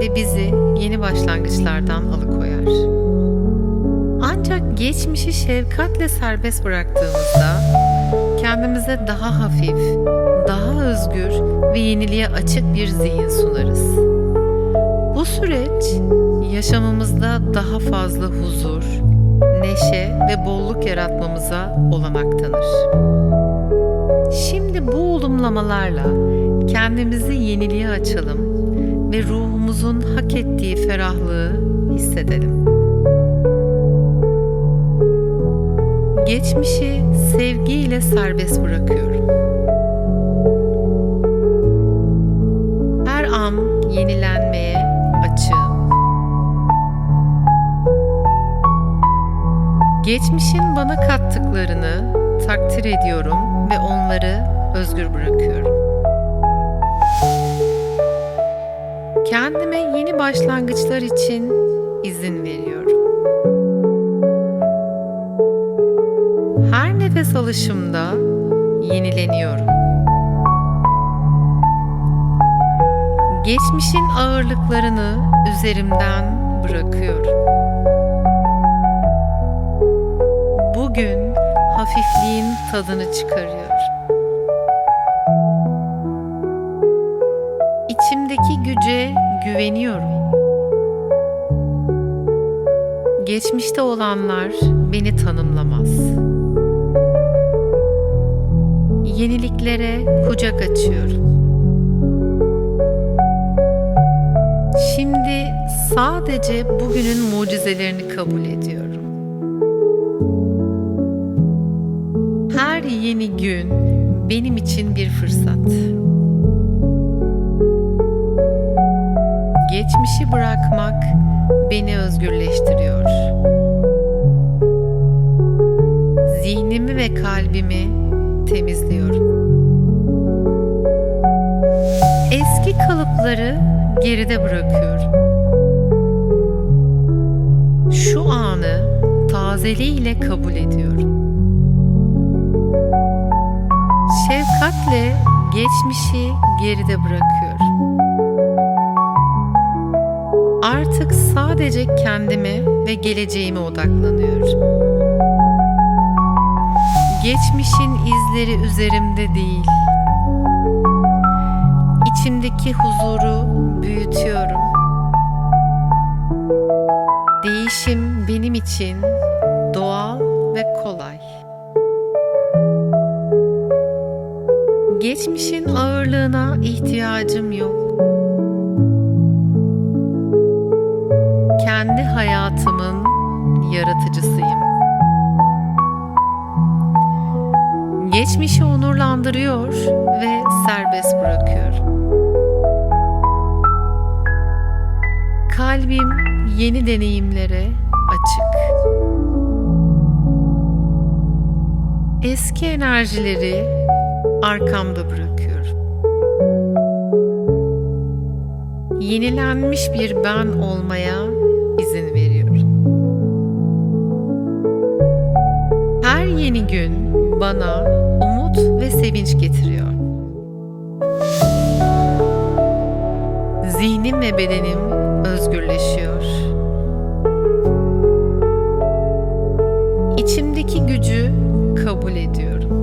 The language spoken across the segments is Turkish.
ve bizi yeni başlangıçlardan alıkoyar. Ancak geçmişi şefkatle serbest bıraktığımızda kendimize daha hafif, daha özgür ve yeniliğe açık bir zihin sunarız. Bu süreç yaşamımızda daha fazla huzur, neşe ve bolluk yaratmamıza olanak tanır. Şimdi bu olumlamalarla kendimizi yeniliğe açalım ve ruhumuzun hak ettiği ferahlığı hissedelim. Geçmişi sevgiyle serbest bırakıyorum. Her an yenilenmeye açığım. Geçmişin bana kattıklarını takdir ediyorum ve onları özgür bırakıyorum. Kendime yeni başlangıçlar için izin veriyorum. Her nefes alışımda yenileniyorum. Geçmişin ağırlıklarını üzerimden bırakıyorum. Bugün hafifliğin tadını çıkarıyorum. Güce güveniyorum. Geçmişte olanlar beni tanımlamaz. Yeniliklere kucak açıyorum. Şimdi sadece bugünün mucizelerini kabul ediyorum. Her yeni gün benim için bir fırsat. Geçmişi bırakmak beni özgürleştiriyor. Zihnimi ve kalbimi temizliyorum. Eski kalıpları geride bırakıyorum. Şu anı tazeliğiyle kabul ediyorum. Şefkatle geçmişi geride bırakıyorum. Artık sadece kendime ve geleceğime odaklanıyorum. Geçmişin izleri üzerimde değil. İçimdeki huzuru büyütüyorum. Değişim benim için doğal ve kolay. Geçmişin ağırlığına ihtiyacım yok. Kendi hayatımın yaratıcısıyım. Geçmişi onurlandırıyor ve serbest bırakıyorum. Kalbim yeni deneyimlere açık. Eski enerjileri arkamda bırakıyorum. Yenilenmiş bir ben olmaya yeni gün bana umut ve sevinç getiriyor. Zihnim ve bedenim özgürleşiyor. İçimdeki gücü kabul ediyorum.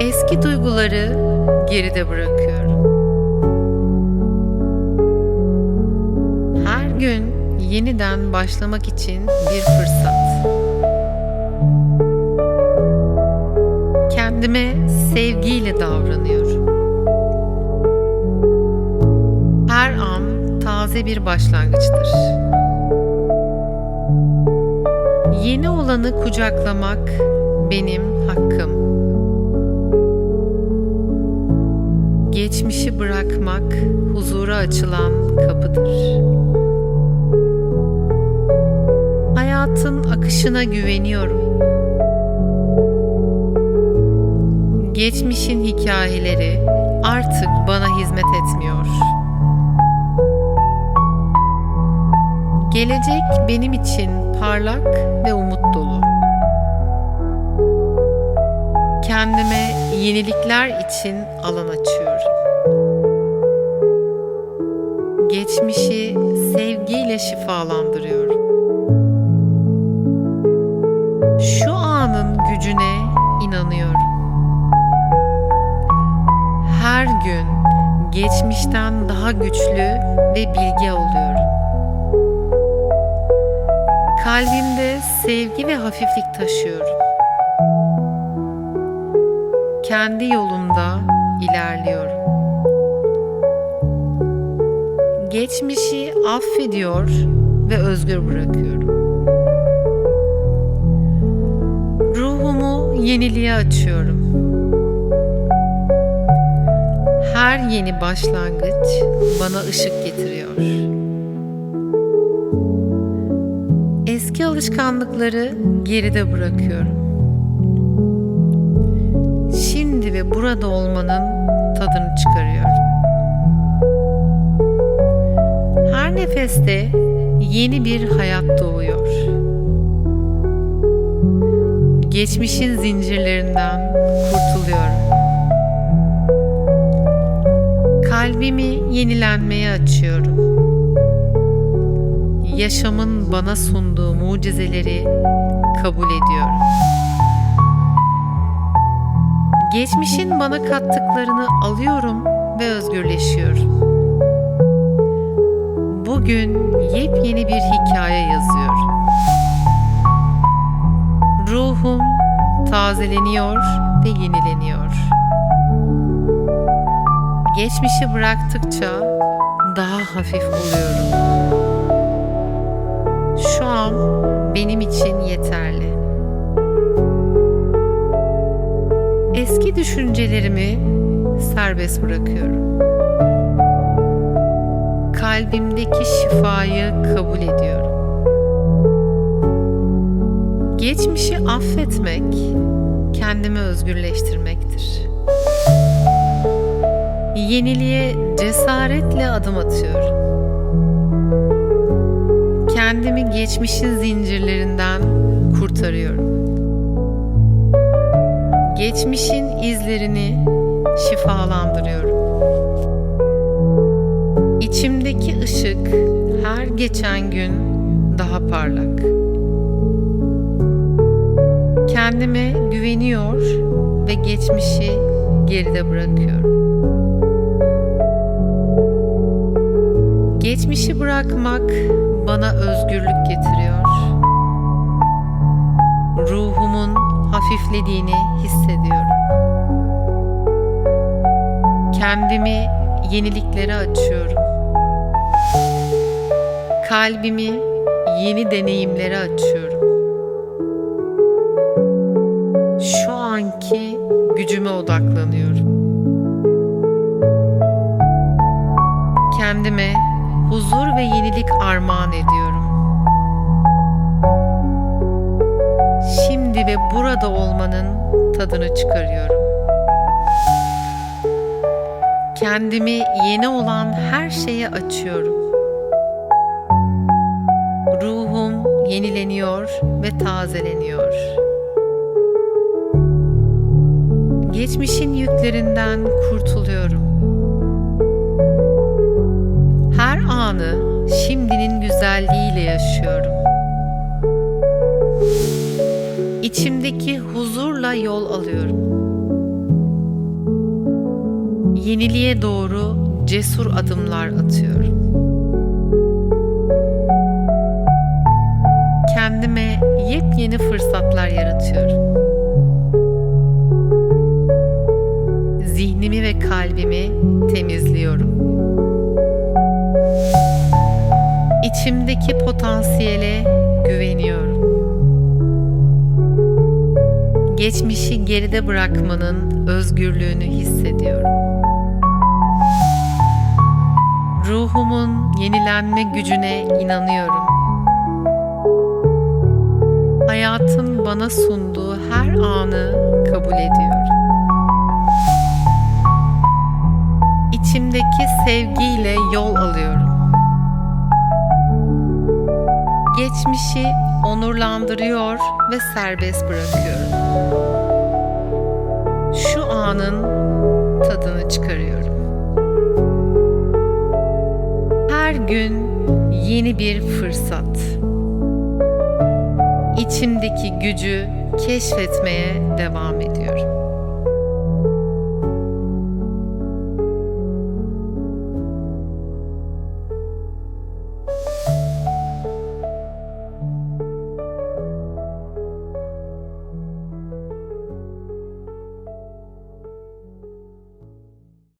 Eski duyguları geride bırakıyorum. Her gün yeniden başlamak için bir fırsat. Kendime sevgiyle davranıyorum. Her an taze bir başlangıçtır. Yeni olanı kucaklamak benim hakkım. Geçmişi bırakmak huzura açılan kapıdır. Akışına güveniyorum. Geçmişin hikayeleri artık bana hizmet etmiyor. Gelecek benim için parlak ve umut dolu. kendime yenilikler için alan açıyorum. Geçmişi sevgiyle şifalandırıyorum. Anın gücüne inanıyorum. Her gün geçmişten daha güçlü ve bilge oluyorum. Kalbimde sevgi ve hafiflik taşıyorum. Kendi yolumda ilerliyorum. Geçmişi affediyor ve özgür bırakıyorum. Ruhumu yeniliğe açıyorum. Her yeni başlangıç bana ışık getiriyor. Eski alışkanlıkları geride bırakıyorum. Şimdi ve burada olmanın tadını çıkarıyorum. Her nefeste yeni bir hayat doğuyor. Geçmişin zincirlerinden kurtuluyorum. Kalbimi yenilenmeye açıyorum. Yaşamın bana sunduğu mucizeleri kabul ediyorum. Geçmişin bana kattıklarını alıyorum ve özgürleşiyorum. Bugün yepyeni bir hikaye yazıyorum. Ruhum tazeleniyor ve yenileniyor. Geçmişi bıraktıkça daha hafif oluyorum. Şu an benim için yeterli. Eski düşüncelerimi serbest bırakıyorum. Kalbimdeki şifayı kabul ediyorum. Geçmişi affetmek kendimi özgürleştirmektir. Yeniliğe cesaretle adım atıyorum. Kendimi geçmişin zincirlerinden kurtarıyorum. Geçmişin izlerini şifalandırıyorum. İçimdeki ışık her geçen gün daha parlak. Kendime güveniyor ve geçmişi geride bırakıyorum. Geçmişi bırakmak bana özgürlük getiriyor. Ruhumun hafiflediğini hissediyorum. Kendimi yeniliklere açıyorum. Kalbimi yeni deneyimlere açıyorum. Gücüme odaklanıyorum. Kendime huzur ve yenilik armağan ediyorum. Şimdi ve burada olmanın tadını çıkarıyorum. Kendimi yeni olan her şeye açıyorum. Ruhum yenileniyor ve tazeleniyor. Geçmişin yüklerinden kurtuluyorum. Her anı şimdinin güzelliğiyle yaşıyorum. İçimdeki huzurla yol alıyorum. Yeniliğe doğru cesur adımlar atıyorum. Kendime yepyeni fırsatlar yaratıyorum. Ve kalbimi temizliyorum. İçimdeki potansiyele güveniyorum. Geçmişi geride bırakmanın özgürlüğünü hissediyorum. Ruhumun yenilenme gücüne inanıyorum. Hayatın bana sunduğu her anı kabul ediyorum. İçimdeki sevgiyle yol alıyorum. Geçmişi onurlandırıyor ve serbest bırakıyorum. anın tadını çıkarıyorum. Her gün yeni bir fırsat. İçimdeki gücü keşfetmeye devam ediyorum.